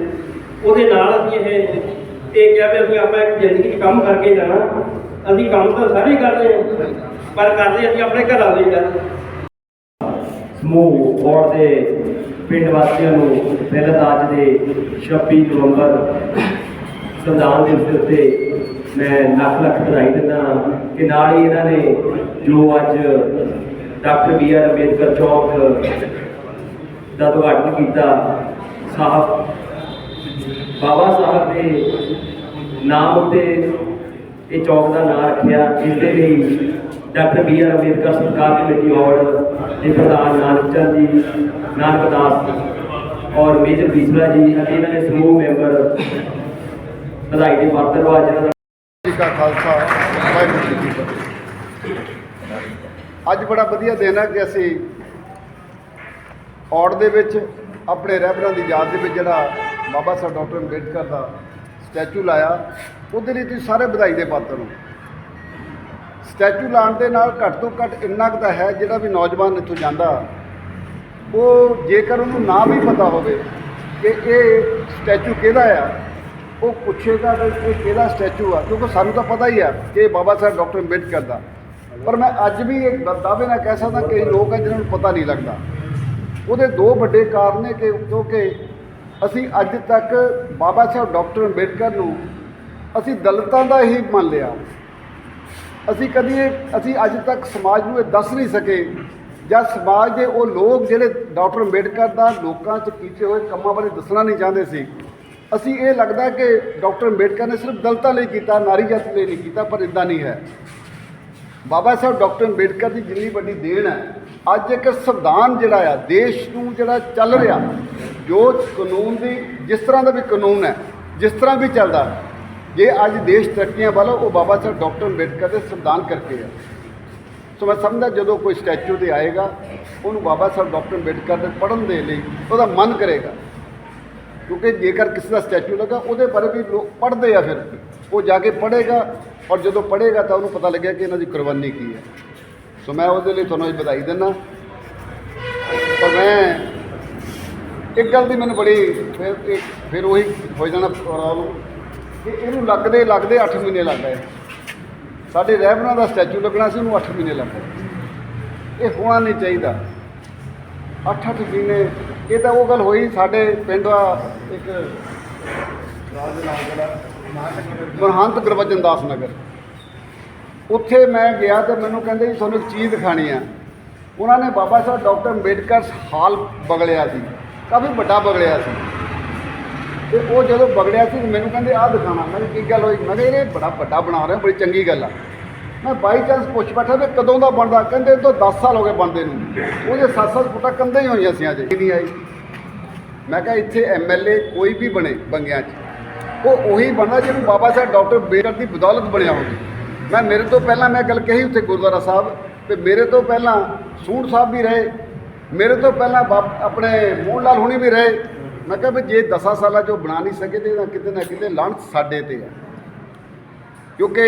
ਉਹਦੇ ਨਾਲ ਅਸੀਂ ਇਹ ਇਹ ਕਿਹਾ ਵੀ ਅਸੀਂ ਆਪਾਂ ਇੱਕ ਜ਼ਿੰਦਗੀ 'ਚ ਕੰਮ ਕਰਕੇ ਜਾਣਾ। ਅਸੀਂ ਕੰਮ ਤਾਂ ਸਾਰੇ ਕਰਦੇ ਹਾਂ, ਪਰ ਕਰਦੇ ਅਸੀਂ ਆਪਣੇ ਘਰਾਂ ਲਈ ਕਰਦੇ ਸਮੂਹ ਔਰ ਦੇ ਪਿੰਡ ਵਾਸੀਆਂ ਨੂੰ ਪਹਿਲਾਂ ਤਾਂ ਅੱਜ ਦੇ 26 ਨਵੰਬਰ ਸੰਵਿਧਾਨ ਦਿਵਸ ਦੇ ਉੱਤੇ ਮੈਂ ਲੱਖ ਲੱਖ ਵਧਾਈ ਦਿੰਦਾ ਕਿ ਨਾਲ ਹੀ ਇਹਨਾਂ ਨੇ ਜੋ ਅੱਜ ਡਾਕਟਰ ਬੀ ਆਰ ਅੰਬੇਦਕਰ ਚੌਕ ਦਾ ਉਦਘਾਟਨ ਕੀਤਾ, ਸਾਹਿਬ ਬਾਬਾ ਸਾਹਿਬ ਦੇ ਨਾਮ ਉੱਤੇ ਇਹ ਚੌਕ ਦਾ ਨਾਮ ਰੱਖਿਆ ਇਸ ਦੇ ਲਈ ਡਾਕਟਰ ਬੀ ਆਰ ਅੰਬੇਦਕਰ ਸਰਕਾਰ ਕਮੇਟੀ ਔਰ ਦੇ ਪ੍ਰਧਾਨ ਨਾਨਕ ਚੰਦ ਜੀ, ਨਾਨਕ ਦਾਸ ਔਰ ਮੇਜਰ ਬੀਸਲਾ ਜੀ ਅਤੇ ਇਹਨਾਂ ਦੇ ਸਮੂਹ ਮੈਂਬਰ ਵਧਾਈ ਦੇ ਪਾਤਰ ਵਾ ਜਿਹਨਾਂ ਦਾ ਖਾਲਸਾ, ਵਾਹਿਗੁਰੂ ਜੀ ਕੀ ਫਤਿਹ। ਅੱਜ ਬੜਾ ਵਧੀਆ ਦਿਨ ਹੈ ਕਿ ਅਸੀਂ ਔੜ ਦੇ ਵਿੱਚ ਆਪਣੇ ਰਹਿਬਰਾਂ ਦੀ ਯਾਦ ਦੇ ਵਿੱਚ ਜਿਹੜਾ ਬਾਬਾ ਸਾਹਿਬ ਡਾਕਟਰ ਅੰਬੇਡਕਰ ਦਾ ਸਟੈਚੂ ਲਾਇਆ, ਉਹਦੇ ਲਈ ਤੁਸੀਂ ਸਾਰੇ ਵਧਾਈ ਦੇ ਪਾਤਰ ਹੋ। ਸਟੈਚੂ ਲਾਉਣ ਦੇ ਨਾਲ ਘੱਟ ਤੋਂ ਘੱਟ ਇੰਨਾ ਕੁ ਤਾਂ ਹੈ ਜਿਹੜਾ ਵੀ ਨੌਜਵਾਨ ਇੱਥੋਂ ਜਾਂਦਾ। ਉਹ ਜੇਕਰ ਉਹਨੂੰ ਨਾ ਵੀ ਪਤਾ ਹੋਵੇ ਕਿ ਇਹ ਸਟੈਚੂ ਕਿਹਦਾ ਆ, ਉਹ ਪੁੱਛੇਗਾ ਕਿ ਇਹ ਕਿਹਦਾ ਸਟੈਚੂ ਆ, ਕਿਉਂਕਿ ਸਾਨੂੰ ਤਾਂ ਪਤਾ ਹੀ ਆ ਕਿ ਇਹ ਬਾਬਾ ਸਾਹਿਬ ਡਾਕਟਰ ਅੰਬੇਡਕਰ ਦਾ। ਪਰ ਮੈਂ ਅੱਜ ਵੀ ਇੱਕ ਦਾਅਵੇ ਨਾਲ ਕਹਿ ਸਕਦਾ ਕਈ ਲੋਕ ਆ ਜਿਨ੍ਹਾਂ ਨੂੰ ਪਤਾ ਨਹੀਂ ਲੱਗਦਾ। ਉਹਦੇ ਦੋ ਵੱਡੇ ਕਾਰਨ ਨੇ ਕਿ, ਕਿਉਂਕਿ ਅਸੀਂ ਅੱਜ ਤੱਕ ਬਾਬਾ ਸਾਹਿਬ ਡਾਕਟਰ ਅੰਬੇਡਕਰ ਨੂੰ ਅਸੀਂ ਦਲਿਤਾਂ ਦਾ ਹੀ ਮੰਨ ਲਿਆ। ਅਸੀਂ ਕਦੀ ਇਹ- ਅਸੀਂ ਅੱਜ ਤੱਕ ਸਮਾਜ ਨੂੰ ਇਹ ਦੱਸ ਨਹੀਂ ਸਕੇ ਜਾਂ ਸਮਾਜ ਦੇ ਉਹ ਲੋਕ ਜਿਹੜੇ ਡਾਕਟਰ ਅੰਬੇਡਕਰ ਦਾ ਲੋਕਾਂ 'ਚ ਕੀਤੇ ਹੋਏ ਕੰਮਾਂ ਬਾਰੇ ਦੱਸਣਾ ਨਹੀਂ ਚਾਹੁੰਦੇ ਸੀ। ਅਸੀਂ ਇਹ ਲੱਗਦਾ ਕਿ ਡਾਕਟਰ ਅੰਬੇਡਕਰ ਨੇ ਸਿਰਫ ਦਲਤਾਂ ਲਈ ਕੀਤਾ, ਨਾਰੀ ਜਾਤ ਲਈ ਨਹੀਂ ਕੀਤਾ, ਪਰ ਇਦਾਂ ਨਹੀਂ ਹੈ। ਬਾਬਾ ਸਾਹਿਬ ਡਾਕਟਰ ਅੰਬੇਡਕਰ ਦੀ ਜਿੰਨੀ ਵੱਡੀ ਦੇਣ ਹੈ, ਅੱਜ ਇੱਕ ਸੰਵਿਧਾਨ ਜਿਹੜਾ ਆ, ਦੇਸ਼ ਨੂੰ ਜਿਹੜਾ ਚੱਲ ਰਿਹਾ ਜੋ ਕਾਨੂੰਨ ਦੀ, ਜਿਸ ਤਰ੍ਹਾਂ ਦਾ ਵੀ ਕਾਨੂੰਨ ਹੈ, ਜਿਸ ਤਰ੍ਹਾਂ ਵੀ ਚੱਲਦਾ, ਜੇ ਅੱਜ ਦੇਸ਼ ਤਰੱਕੀਆਂ ਵੱਲ ਉਹ ਬਾਬਾ ਸਾਹਿਬ ਡਾਕਟਰ ਅੰਬੇਡਕਰ ਦੇ ਸੰਵਿਧਾਨ ਕਰਕੇ ਹੈ ਸੋ ਮੈਂ ਸਮਝਦਾ ਜਦੋਂ ਕੋਈ ਸਟੈਚੂ ਤੇ ਆਏਗਾ, ਉਹਨੂੰ ਬਾਬਾ ਸਾਹਿਬ ਡਾਕਟਰ ਅੰਬੇਡਕਰ ਦੇ ਪੜ੍ਹਨ ਦੇ ਲਈ ਉਹਦਾ ਮਨ ਕਰੇਗਾ। ਕਿਉਂਕਿ ਜੇਕਰ ਕਿਸੇ ਦਾ ਸਟੈਚੂ ਲੱਗਾ, ਉਹਦੇ ਬਾਰੇ ਵੀ ਲੋਕ ਪੜ੍ਹਦੇ ਆ ਫਿਰ। ਉਹ ਜਾ ਕੇ ਪੜ੍ਹੇਗਾ ਔਰ ਜਦੋਂ ਪੜ੍ਹੇਗਾ ਤਾਂ ਉਹਨੂੰ ਪਤਾ ਲੱਗਿਆ ਕਿ ਇਹਨਾਂ ਦੀ ਕੁਰਬਾਨੀ ਕੀ ਹੈ। ਸੋ ਮੈਂ ਉਹਦੇ ਲਈ ਤੁਹਾਨੂੰ ਅੱਜ ਵਧਾਈ ਦਿੰਦਾ। ਪਰ ਮੈਂ ਇੱਕ ਗੱਲ ਦੀ ਮੈਨੂੰ ਬੜੀ ਫਿਰ ਇੱਕ ਫਿਰ ਉਹੀ ਹੋ ਜਾਣਾ ਪ੍ਰੋਬਲਮ ਕਿ ਇਹਨੂੰ ਲੱਗਦੇ ਲੱਗਦੇ 8 ਮਹੀਨੇ ਲੱਗ ਗਏ। ਸਾਡੇ ਰਹਿਬਰਾਂ ਦਾ ਸਟੈਚੂ ਲੱਗਣਾ ਸੀ, ਉਹਨੂੰ 8 ਮਹੀਨੇ ਲੱਗ ਗਏ। ਇਹ ਹੋਣਾ ਨਹੀਂ ਚਾਹੀਦਾ। 8-8 ਮਹੀਨੇ, ਇਹ ਤਾਂ ਉਹ ਗੱਲ ਹੋਈ, ਸਾਡੇ ਪਿੰਡ ਦਾ ਇੱਕ ਰਾਜ ਦੇ ਨਾਮ ਜਿਹੜਾ ਮਹੰਤ ਗੁਰਬਚਨ ਦਾਸ ਨਗਰ। ਉੱਥੇ ਮੈਂ ਗਿਆ ਤੇ ਮੈਨੂੰ ਕਹਿੰਦੇ ਜੀ, ਤੁਹਾਨੂੰ ਇੱਕ ਚੀਜ਼ ਦਿਖਾਣੀ ਆ। ਉਹਨਾਂ ਨੇ ਬਾਬਾ ਸਾਹਿਬ ਡਾਕਟਰ ਅੰਬੇਡਕਰ ਹਾਲ ਬਗਲਿਆ ਸੀ। ਕਾਫੀ ਵੱਡਾ ਬਗਲਿਆ ਸੀ। ਤੇ ਉਹ ਜਦੋਂ ਬਗੜਿਆ ਸੀ ਮੈਨੂੰ ਕਹਿੰਦੇ ਆਹ ਦਿਖਾਣਾ ਮੈਂ ਕਿਹਾ ਕੀ ਗੱਲ ਹੋਈ? ਮੈਂ ਕਿਹਾ ਇਹ ਬੜਾ ਵੱਡਾ ਬਣਾ ਰਹੇ ਬੜੀ ਚੰਗੀ ਗੱਲ ਆ। ਮੈਂ ਬਾਈ ਚਾਂਸ ਪੁੱਛ ਬੈਠਾ ਵੀ ਕਦੋਂ ਦਾ ਬਣਦਾ? ਕਹਿੰਦੇ ਤੋਂ 10 ਸਾਲ ਹੋ ਗਏ ਬਣਦੇ ਨੂੰ। ਉਹਦੇ 7-7 ਫੁੱਟਾਂ ਕੰਧਾਂ ਹੀ ਹੋਈਆਂ ਸੀ ਅਜੇ। ਨਹੀਂ ਆਈ ਮੈਂ ਕਿਹਾ ਇੱਥੇ ਐਮਐਲਏ ਕੋਈ ਵੀ ਬਣੇ ਬੰਗਿਆਂ 'ਚ। ਉਹ ਉਹੀ ਬਣਦਾ ਜਿਹਨੂੰ ਬਾਬਾ ਸਾਹਿਬ ਡਾਕਟਰ ਅੰਬੇਡਕਰ ਦੀ ਬਦੌਲਤ ਬਣਿਆ ਹੋਵੇ। ਮੈਂ ਮੇਰੇ ਤੋਂ ਪਹਿਲਾਂ ਮੈਂ ਗੱਲ ਕਹੀ ਉੱਥੇ ਗੁਰਦੁਆਰਾ ਸਾਹਿਬ ਤੇ ਮੇਰੇ ਤੋਂ ਪਹਿਲਾਂ ਸੂਟ ਸਾਹਿਬ ਵੀ ਰਹੇ ਮੇਰੇ ਤੋਂ ਪਹਿਲਾਂ ਬਾਪ ਆਪਣੇ ਮੋਹਨ ਲਾਲ ਹੁਣੀ ਵੀ ਰਹੇ। ਮੈਂ ਕਿਹਾ ਵੀ ਜੇ 10 ਸਾਲਾਂ ਚੋਂ ਬਣਾ ਨਹੀਂ ਸਕੇ ਤੇ ਇਹਦਾ ਕਿਤੇ ਨਾ ਕਿਤੇ ਲਾਂਟ ਸਾਡੇ ਤੇ ਆ। ਕਿਉਂਕਿ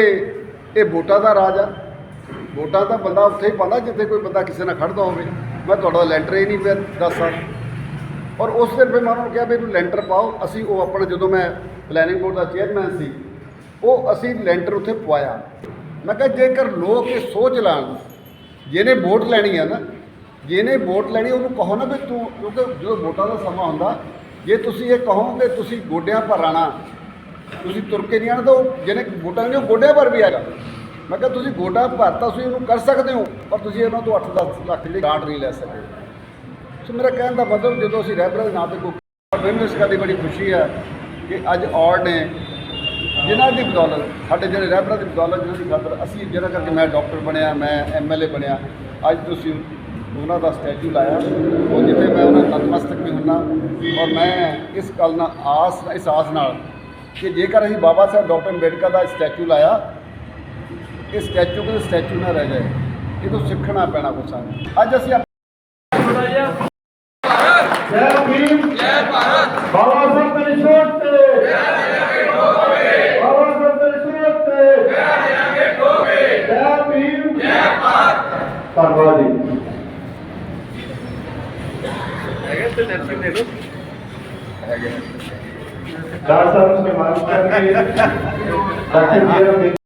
ਇਹ ਵੋਟਾਂ ਦਾ ਰਾਜ ਆ। ਵੋਟਾਂ ਤਾਂ ਬੰਦਾ ਉੱਥੇ ਹੀ ਪਾਉਂਦਾ ਜਿੱਥੇ ਕੋਈ ਬੰਦਾ ਕਿਸੇ ਨਾਲ ਖੜਦਾ ਹੋਵੇ। ਮੈਂ ਤੁਹਾਡਾ ਲੈਂਟਰ ਹੀ ਨਹੀਂ ਪਿਆ 10 ਸਾਲ ਔਰ ਉਸ ਦਿਨ ਫਿਰ ਮੈਂ ਉਹਨਾਂ ਨੂੰ ਕਿਹਾ ਵੀ ਇਹਨੂੰ ਲੈਂਟਰ ਪਾਓ। ਅਸੀਂ ਉਹ ਆਪਣਾ ਜਦੋਂ ਮੈਂ ਪਲੈਨਿੰਗ ਬੋਰਡ ਦਾ ਚੇਅਰਮੈਨ ਸੀ, ਉਹ ਅਸੀਂ ਲੈਂਟਰ ਉੱਥੇ ਪਵਾਇਆ। ਮੈਂ ਕਿਹਾ ਜੇਕਰ ਲੋਕ ਇਹ ਸੋਚ ਲੈਣ, ਜਿਹਨੇ ਵੋਟ ਲੈਣੀ ਆ ਨਾ ਜਿਹਨੇ ਵੋਟ ਲੈਣੀ, ਉਹਨੂੰ ਕਹੋ ਨਾ ਵੀ ਤੂੰ, ਕਿਉਂਕਿ ਜਦੋਂ ਵੋਟਾਂ ਦਾ ਸਮਾਂ ਹੁੰਦਾ, ਜੇ ਤੁਸੀਂ ਇਹ ਕਹੋ ਕਿ ਤੁਸੀਂ ਗੋਡਿਆਂ ਪਰ ਆਣਾ, ਤੁਸੀਂ ਤੁਰ ਕੇ ਨਹੀਂ ਆਣਾ, ਤਾਂ ਉਹ ਜਿਹਨੇ ਵੋਟਾਂ ਨੇ ਉਹ ਗੋਡਿਆਂ ਪਰ ਵੀ ਆਏਗਾ। ਮੈਂ ਕਿਹਾ, ਤੁਸੀਂ ਗੋਡਾ ਭਰਤਾ, ਤੁਸੀਂ ਉਹਨੂੰ ਕਰ ਸਕਦੇ ਹੋ, ਪਰ ਤੁਸੀਂ ਉਹਨਾਂ ਤੋਂ 8-10 ਲੱਖ ਦੀ ਗਾਂਟ ਨਹੀਂ ਲੈ ਸਕਦੇ। ਸੋ ਮੇਰਾ ਕਹਿਣ ਦਾ ਮਤਲਬ, ਜਦੋਂ ਅਸੀਂ ਰਹਿਬਰਾਂ ਦੇ ਨਾਂ ਤੇ ਕੋਈ ਮੈਨੂੰ ਇਸ ਗੱਲ ਦੀ ਬੜੀ ਖੁਸ਼ੀ ਹੈ ਕਿ ਅੱਜ ਔਰ ਨੇ ਜਿਨ੍ਹਾਂ ਦੀ ਬਦੌਲਤ, ਸਾਡੇ ਜਿਹੜੇ ਰਹਿਬਰਾਂ ਦੀ ਬਦੌਲਤ, ਜਿਹਨਾਂ ਦੀ ਖਾਤਰ ਅਸੀਂ, ਜਿਹਨਾਂ ਕਰਕੇ ਮੈਂ ਡਾਕਟਰ ਬਣਿਆ, ਮੈਂ ਐਮਐਲਏ ਬਣਿਆ, ਅੱਜ ਤੁਸੀਂ ਉਹਨਾਂ ਦਾ ਸਟੈਚੂ ਲਾਇਆ। ਉਹ ਜਿੱਥੇ ਮੈਂ ਉਹਨਾਂ ਦਾ ਨਤਮਸਤਕ ਵੀ ਹੁੰਨਾ ਔਰ ਮੈਂ ਇਸ ਗੱਲ ਨਾਲ ਆਸ, ਇਸ ਆਸ ਨਾਲ ਕਿ ਜੇਕਰ ਅਸੀਂ ਬਾਬਾ ਸਾਹਿਬ ਡਾਕਟਰ ਅੰਬੇਡਕਰ ਦਾ ਸਟੈਚੂ ਲਾਇਆ, ਇਹ ਸਟੈਚੂ ਕਿਤੇ ਸਟੈਚੂ ਨਾ ਰਹਿ ਜਾਏ। ਇਹ ਤੋਂ ਸਿੱਖਣਾ ਪੈਣਾ ਕੁਛ ਸਾਨੂੰ। ਅੱਜ ਅਸੀਂ ਜੈ ਭੀਮ ਜੈ ਭਾਰਤ ਬਾਬਾ ਸਾਹਿਬ ਦੇ ਨਿਸ਼ਾਨ ਤੇ ਬਾਬਾ ਸਾਹਿਬ ਦੇ ਨਿਸ਼ਾਨ ਤੇ ਜੈ ਭੀਮ ਜੈ ਭਾਰਤ ਧੰਨਵਾਦ ਜੀ ਦਾਸ ਸਾਹਿਬ ਨੂੰ ਸਨਮਾਨਿਤ ਕਰਕੇ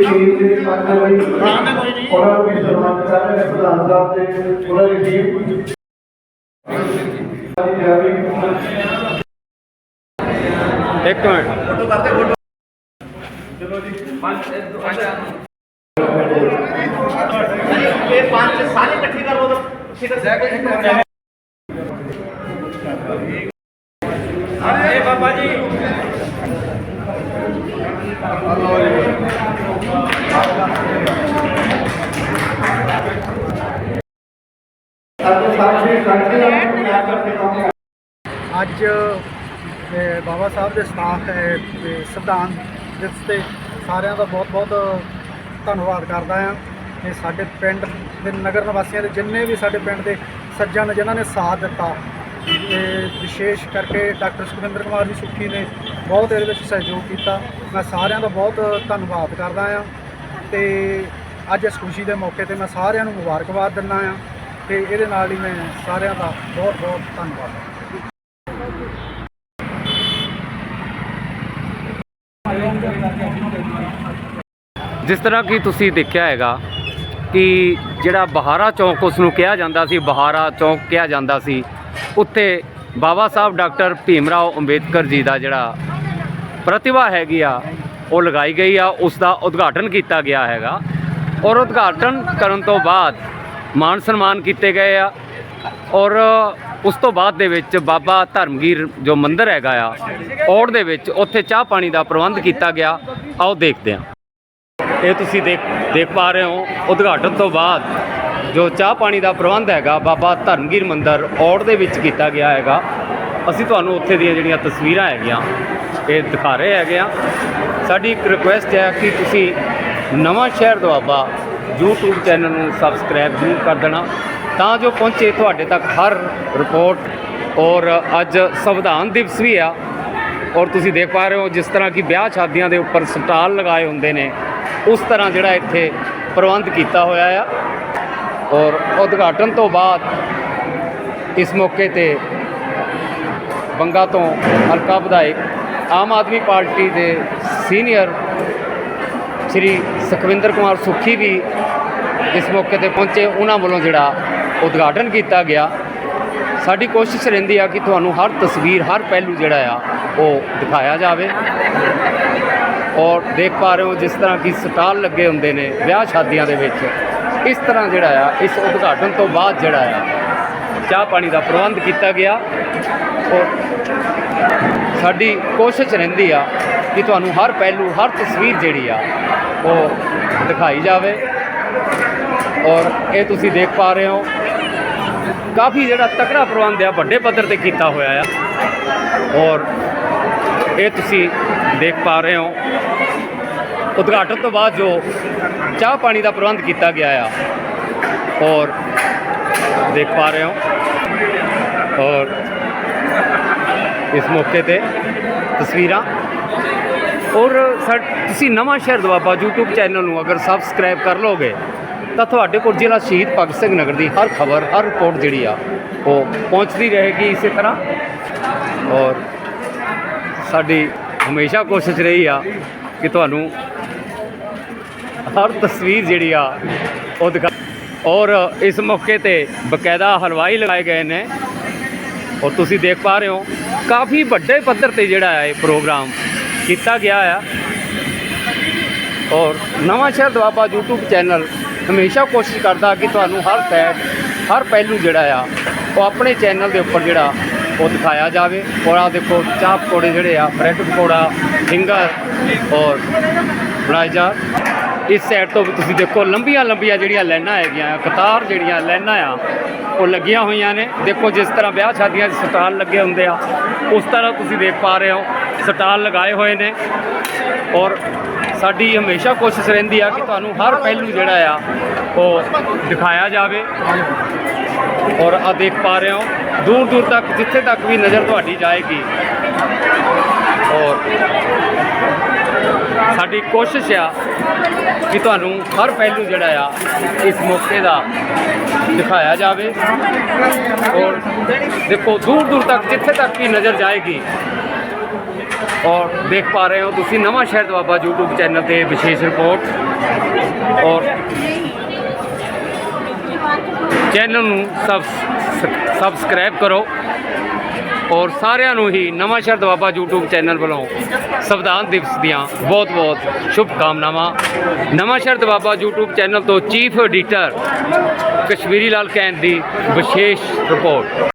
ਤੁਸੀਂ ਟੀਮ ਦੇ ਪਾਤਰ ਵੀ ਉਹਨਾਂ ਨੂੰ ਵੀ ਸਨਮਾਨ ਕਰ ਰਹੇ ਨੇ ਪ੍ਰਧਾਨ ਸਾਹਿਬ ਤੇ ਉਹਨਾਂ ਦੀ ਟੀਮ ਇੱਕ ਮਿੰਟ। ਅਤੇ ਸਾਖੀ ਸਾਖੀ ਨੂੰ ਯਾਦ ਕਰਕੇ ਕਹਾਂਗੇ ਅੱਜ ਅਹ, ਬਾਬਾ ਸਾਹਿਬ ਦੇ ਸਥਾਨ ਤੇ ਤੇ ਸੰਵਿਧਾਨ ਦਿਵਸ ਤੇ ਸਾਰਿਆਂ ਦਾ ਬਹੁਤ-ਬਹੁਤ ਧੰਨਵਾਦ ਕਰਦਾ ਹਾਂ ਤੇ ਸਾਡੇ ਪਿੰਡ ਦੇ ਨਗਰ ਨਿਵਾਸੀਆਂ ਦੇ ਜਿੰਨੇ ਵੀ ਸਾਡੇ ਪਿੰਡ ਦੇ ਸੱਜਣ ਜਿਨ੍ਹਾਂ ਨੇ ਸਾਥ ਦਿੱਤਾ, ਤੇ ਵਿਸ਼ੇਸ਼ ਕਰਕੇ ਡਾਕਟਰ ਸੁਖਵਿੰਦਰ ਕੁਮਾਰ ਜੀ ਸੁੱਖੀ ਨੇ ਬਹੁਤ ਇਹਦੇ ਵਿੱਚ ਸਹਿਯੋਗ ਕੀਤਾ। ਮੈਂ ਸਾਰਿਆਂ ਦਾ ਬਹੁਤ ਧੰਨਵਾਦ ਕਰਦਾ ਹਾਂ ਤੇ ਅੱਜ ਇਸ ਖੁਸ਼ੀ ਦੇ ਮੌਕੇ ਤੇ ਮੈਂ ਸਾਰਿਆਂ ਨੂੰ ਮੁਬਾਰਕਬਾਦ ਦਿੰਦਾ ਹਾਂ ਤੇ ਇਹਦੇ ਨਾਲ ਹੀ ਮੈਂ ਸਾਰਿਆਂ ਦਾ ਬਹੁਤ ਬਹੁਤ ਧੰਨਵਾਦ। ਜਿਸ ਤਰ੍ਹਾਂ ਕਿ ਤੁਸੀਂ ਦੇਖਿਆ ਹੈਗਾ ਕਿ ਜਿਹੜਾ ਬਹਾਰਾ ਚੌਂਕ ਉਸ ਨੂੰ ਕਿਹਾ ਜਾਂਦਾ ਸੀ, ਬਹਾਰਾ ਚੌਂਕ ਕਿਹਾ ਜਾਂਦਾ ਸੀ, ਉੱਥੇ ਬਾਬਾ ਸਾਹਿਬ ਡਾਕਟਰ ਭੀਮ ਰਾਓ ਅੰਬੇਦਕਰ ਜੀ ਦਾ ਜਿਹੜਾ ਪ੍ਰਤਿਭਾ ਹੈਗੀ ਆ, ਉਹ ਲਗਾਈ ਗਈ ਆ ਉਸ ਦਾ ਉਦਘਾਟਨ ਕੀਤਾ ਗਿਆ ਹੈਗਾ। ਔਰ ਉਦਘਾਟਨ ਕਰਨ ਤੋਂ ਬਾਅਦ ਮਾਨ ਸਨਮਾਨ ਕੀਤੇ ਗਏ ਆ। ਔਰ ਉਸ ਤੋਂ ਬਾਅਦ ਦੇ ਵਿੱਚ ਬਾਬਾ ਧਰਮਗੀਰ ਜੋ ਮੰਦਿਰ ਹੈਗਾ ਆ, ਔੜ ਦੇ ਵਿੱਚ ਉੱਥੇ ਚਾਹ ਪਾਣੀ ਦਾ ਪ੍ਰਬੰਧ ਕੀਤਾ ਗਿਆ। ਆਓ ਦੇਖਦੇ ਹਾਂ। ਇਹ ਤੁਸੀਂ ਦੇਖ ਦੇਖ ਪਾ ਰਹੇ ਹੋ, ਉਦਘਾਟਨ ਤੋਂ ਬਾਅਦ ਜੋ ਚਾਹ ਪਾਣੀ ਦਾ ਪ੍ਰਬੰਧ ਹੈਗਾ, ਬਾਬਾ ਧਰਮਗੀਰ ਮੰਦਿਰ ਔੜ ਦੇ ਵਿੱਚ ਕੀਤਾ ਗਿਆ ਹੈਗਾ। ਅਸੀਂ ਤੁਹਾਨੂੰ ਉੱਥੇ ਦੀਆਂ ਜਿਹੜੀਆਂ ਤਸਵੀਰਾਂ ਹੈਗੀਆਂ, ਇਹ ਦਿਖਾ ਰਹੇ ਹੈਗੇ ਆ ਸਾਡੀ ਇੱਕ ਰਿਕੁਐਸਟ ਹੈ ਕਿ ਤੁਸੀਂ ਨਵਾਂ ਸ਼ਹਿਰ ਦੁਆਬਾ YouTube ਚੈਨਲ ਨੂੰ ਸਬਸਕ੍ਰਾਈਬ ਜ਼ਰੂਰ ਕਰ ਦੇਣਾ। ਤਾਂ ਜੋ ਪਹੁੰਚੇ ਤੁਹਾਡੇ ਤੱਕ ਹਰ ਰਿਪੋਰਟ। ਔਰ ਅੱਜ ਸੰਵਿਧਾਨ ਦਿਵਸ ਵੀ ਆ। ਔਰ ਤੁਸੀਂ ਦੇਖ ਪਾ ਰਹੇ ਹੋ ਜਿਸ ਤਰ੍ਹਾਂ ਕਿ ਵਿਆਹ ਸ਼ਾਦੀਆਂ ਦੇ ਉੱਪਰ ਸਟਾਲ ਲਗਾਏ ਹੁੰਦੇ ਨੇ। ਉਸ ਤਰ੍ਹਾਂ ਜਿਹੜਾ ਇੱਥੇ ਪ੍ਰਬੰਧ ਕੀਤਾ ਹੋਇਆ ਆ। ਔਰ ਉਦਘਾਟਨ ਤੋਂ ਬਾਅਦ ਇਸ ਮੌਕੇ ਤੇ ਬੰਗਾ ਤੋਂ ਹਲਕਾ ਵਿਧਾਇਕ ਆਮ ਆਦਮੀ ਪਾਰਟੀ ਦੇ ਸੀਨੀਅਰ ਸ੍ਰੀ ਸੁਖਵਿੰਦਰ ਕੁਮਾਰ ਸੁੱਖੀ ਵੀ ਇਸ ਮੌਕੇ ਤੇ ਪਹੁੰਚੇ। ਉਹਨਾਂ ਵੱਲੋਂ ਜਿਹੜਾ ਉਦਘਾਟਨ ਕੀਤਾ ਗਿਆ। ਸਾਡੀ ਕੋਸ਼ਿਸ਼ ਰਹਿੰਦੀ ਆ ਕਿ ਤੁਹਾਨੂੰ ਹਰ ਤਸਵੀਰ, ਹਰ ਪਹਿਲੂ ਜਿਹੜਾ ਆ, ਉਹ ਦਿਖਾਇਆ ਜਾਵੇ। ਔਰ ਦੇਖ ਪਾ ਰਹੇ ਹੋ ਜਿਸ ਤਰ੍ਹਾਂ ਕਿ ਸਟਾਲ ਲੱਗੇ ਹੁੰਦੇ ਨੇ ਵਿਆਹ ਸ਼ਾਦੀਆਂ ਦੇ ਵਿੱਚ। ਇਸ ਤਰ੍ਹਾਂ ਜਿਹੜਾ ਆ, ਇਸ ਉਦਘਾਟਨ ਤੋਂ ਬਾਅਦ ਜਿਹੜਾ ਆ, ਚਾਹ ਪਾਣੀ ਦਾ ਪ੍ਰਬੰਧ ਕੀਤਾ ਗਿਆ। ਔਰ ਸਾਡੀ ਕੋਸ਼ਿਸ਼ ਰਹਿੰਦੀ ਆ ਕਿ ਤੁਹਾਨੂੰ ਹਰ ਪਹਿਲੂ, ਹਰ ਤਸਵੀਰ ਜਿਹੜੀ ਆ, ਉਹ ਦਿਖਾਈ ਜਾਵੇ। ਔਰ ਇਹ ਤੁਸੀਂ ਦੇਖ ਪਾ ਰਹੇ ਹੋ ਕਾਫੀ ਜਿਹੜਾ ਤਕੜਾ ਪ੍ਰਬੰਧ ਆ, ਵੱਡੇ ਪੱਧਰ ਤੇ ਕੀਤਾ ਹੋਇਆ ਆ। ਔਰ ਇਹ ਤੁਸੀਂ ਦੇਖ ਪਾ ਰਹੇ ਹੋ। ਉਦਘਾਟਨ ਤੋਂ ਬਾਅਦ ਜੋ ਚਾਹ ਪਾਣੀ ਦਾ ਪ੍ਰਬੰਧ ਕੀਤਾ ਗਿਆ ਆ, ਔਰ ਦੇਖ ਪਾ ਰਹੇ ਹੋ। ਔਰ ਇਸ ਮੌਕੇ ਤੇ ਤਸਵੀਰਾਂ। ਔਰ ਸਾ, ਤੁਸੀਂ ਨਵਾਂ ਸ਼ਹਿਰ ਦੁਆਬਾ YouTube ਚੈਨਲ ਨੂੰ ਅਗਰ ਸਬਸਕ੍ਰਾਈਬ ਕਰ ਲੋਗੇ ਤਾਂ ਤੁਹਾਡੇ ਕੋਲ ਜ਼ਿਲ੍ਹਾ ਸ਼ਹੀਦ ਭਗਤ ਸਿੰਘ ਨਗਰ ਦੀ ਹਰ ਖਬਰ, ਹਰ ਰਿਪੋਰਟ ਜਿਹੜੀ ਆ, ਉਹ ਪਹੁੰਚਦੀ ਰਹੇਗੀ ਇਸੇ ਤਰ੍ਹਾਂ। ਔਰ ਸਾਡੀ ਹਮੇਸ਼ਾ ਕੋਸ਼ਿਸ਼ ਰਹੀ ਆ ਕਿ ਤੁਹਾਨੂੰ ਹਰ ਤਸਵੀਰ ਜਿਹੜੀ ਆ, ਉਹ ਦਿਖਾ ਔਰ ਇਸ ਮੌਕੇ ਤੇ ਬਕਾਇਦਾ ਹਲਵਾਈ ਲਗਾਏ ਗਏ ਨੇ। ਔਰ ਤੁਸੀਂ ਦੇਖ ਪਾ ਰਹੇ ਹੋ, ਕਾਫੀ ਵੱਡੇ ਪੱਧਰ ਤੇ ਜਿਹੜਾ ਹੈ ਇਹ ਪ੍ਰੋਗਰਾਮ ਕੀਤਾ ਗਿਆ ਆ। ਔਰ ਨਵਾਂ ਸ਼ਹਿਰ ਦੁਆਬਾ YouTube ਚੈਨਲ ਹਮੇਸ਼ਾ ਕੋਸ਼ਿਸ਼ ਕਰਦਾ ਕਿ ਤੁਹਾਨੂੰ ਹਰ ਸਾਈਡ ਹਰ ਪਹਿਲੂ ਜਿਹੜਾ ਆ, ਉਹ ਆਪਣੇ ਚੈਨਲ ਦੇ ਉੱਪਰ ਜਿਹੜਾ ਉਹ ਦਿਖਾਇਆ ਜਾਵੇ। ਔਰ ਆ ਦੇਖੋ, ਚਾਹ ਪਕੌੜੇ ਜਿਹੜੇ ਆ, ਬ੍ਰੈਡ ਪਕੌੜਾ, ਫਿੰਗਰ ਔਰ ਬਣਾਏ ਜਾ। ਇਸ ਸਾਈਡ ਤੋਂ ਵੀ ਤੁਸੀਂ ਦੇਖੋ ਲੰਬੀਆਂ ਲੰਬੀਆਂ ਜਿਹੜੀਆਂ ਲਾਈਨਾਂ ਹੈਗੀਆਂ, ਕਤਾਰ ਜਿਹੜੀਆਂ ਲਾਈਨਾਂ ਆ ਉਹ ਲੱਗੀਆਂ ਹੋਈਆਂ ਨੇ। ਦੇਖੋ, ਜਿਸ ਤਰ੍ਹਾਂ ਵਿਆਹ ਸ਼ਾਦੀਆਂ 'ਚ ਸਟਾਲ ਲੱਗੇ ਹੁੰਦੇ ਆ, ਉਸ ਤਰ੍ਹਾਂ ਤੁਸੀਂ ਦੇਖ ਪਾ ਰਹੇ ਹੋ, ਸਟਾਲ ਲਗਾਏ ਹੋਏ ਨੇ। ਔਰ ਸਾਡੀ ਹਮੇਸ਼ਾ ਕੋਸ਼ਿਸ਼ ਰਹਿੰਦੀ ਆ ਕਿ ਤੁਹਾਨੂੰ ਹਰ ਪਹਿਲੂ ਜਿਹੜਾ ਆ, ਉਹ ਦਿਖਾਇਆ ਜਾਵੇ। ਔਰ ਆ ਦੇਖ ਪਾ ਰਹੇ ਹੋ, ਦੂਰ ਦੂਰ ਤੱਕ, ਜਿੱਥੇ ਤੱਕ ਵੀ ਨਜ਼ਰ ਤੁਹਾਡੀ ਜਾਏਗੀ। ਔਰ ਸਾਡੀ ਕੋਸ਼ਿਸ਼ ਆ ਕਿ ਤੁਹਾਨੂੰ ਹਰ ਪਹਿਲੂ ਜਿਹੜਾ ਆ, ਇਸ ਮੌਕੇ ਦਾ ਦਿਖਾਇਆ ਜਾਵੇ। ਔਰ ਦੇਖੋ, ਦੂਰ ਦੂਰ ਤੱਕ, ਜਿੱਥੇ ਤੱਕ ਵੀ ਨਜ਼ਰ ਜਾਏਗੀ, ਔਰ ਦੇਖ ਪਾ ਰਹੇ ਹੋ ਤੁਸੀਂ ਨਵਾਂ ਸ਼ਹਿਰ ਦੁਆਬਾ YouTube ਚੈਨਲ ਤੇ ਵਿਸ਼ੇਸ਼ ਰਿਪੋਰਟ। ਔਰ ਚੈਨਲ ਨੂੰ ਸਬ ਸਬਸਕ੍ਰਾਈਬ ਕਰੋ। ਔਰ ਸਾਰਿਆਂ ਨੂੰ ਹੀ ਨਵਾਂ ਸ਼ਹਿਰ ਦੁਆਬਾ YouTube ਚੈਨਲ ਵੱਲੋਂ ਸੰਵਿਧਾਨ ਦਿਵਸ ਦੀਆਂ ਬਹੁਤ-ਬਹੁਤ ਸ਼ੁਭ ਕਾਮਨਾਵਾਂ ਨਵਾਂ ਸ਼ਹਿਰ ਦੁਆਬਾ YouTube ਚੈਨਲ ਤੋਂ ਚੀਫ ਐਡੀਟਰ ਕਸ਼ਮੀਰੀ ਲਾਲ ਕੈਂਦ ਦੀ ਵਿਸ਼ੇਸ਼ ਰਿਪੋਰਟ।